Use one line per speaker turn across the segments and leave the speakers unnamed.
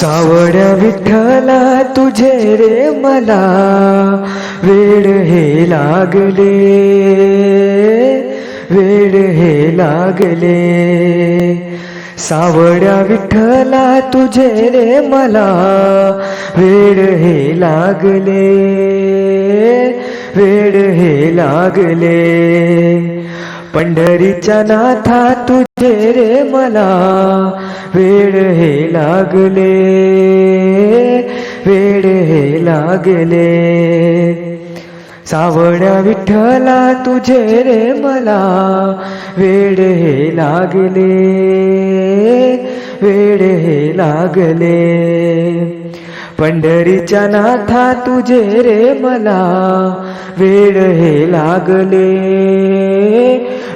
सावड्या विठ्ठला तुझे रे मला. वेड हे लागले. वेड हे लागले. सावड्या विठ्ठला तुझे रे मला. वेड हे लागले. वेड हे लागले. पंढरीच्या नाथा तुझे रे मला वेड हे लागले वेड हे लागले. सावड्या विठ्ठला तुझे रे मला वेड हे लागले वेड हे लागले. पंढरीच्या नाथा तुझे रे मला वेड हे लागले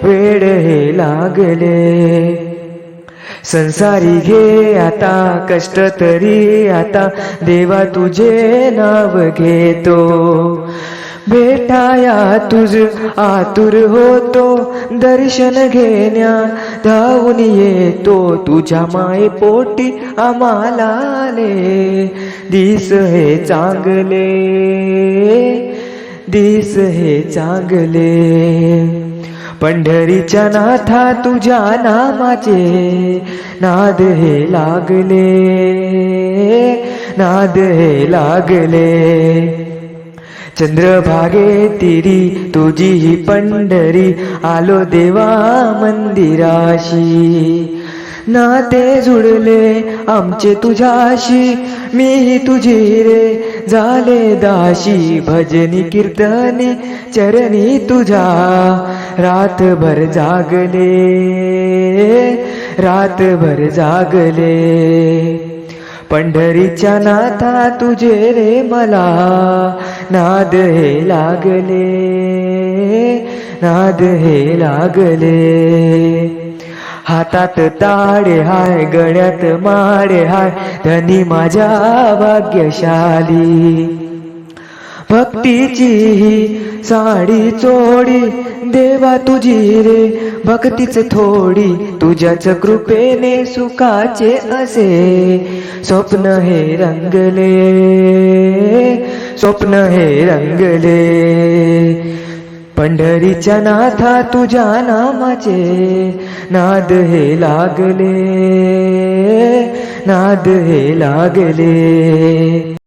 वेड हे लागले. संसारी घे आता कष्ट तरी आता देवा तुझे नाव घेतो. भेटाया तुझ आतुर होतो दर्शन घेण्या धावून येतो. तुझ्या माये पोटी आम्हाला आले. दिस हे चांगले दिस हे चांगले. पंढरीच्या नाथा तुझ्या नामाचे नाद हे लागले. नाद हे लागले. चंद्रभागे तिरी तुझी ही पंढरी आलो देवा मंदिराशी. नाते जुळले आमचे तुझ्याशी मीही तुझी रे. झाले दाशी भजनी कीर्तनी चरणी तुझ्या. रातभर जागले रातभर जागले. पंढरीच्या नाथा तुझे रे मला नाद हे लागले नाद हे लागले. हातात ताडे हाय गळ्यात माडे हाय धनी माझ्या भाग्यशाली. भक्तीची ही साडी चोडी देवा तुझी रे भक्तीच थोडी तुझ्याच कृपेने सुखाचे असे. स्वप्न हे रंगले स्वप्न हे रंगले. पंढरीच्या नाथा तुझ्या नामाचे नाद हे लागले नाद हे लागले.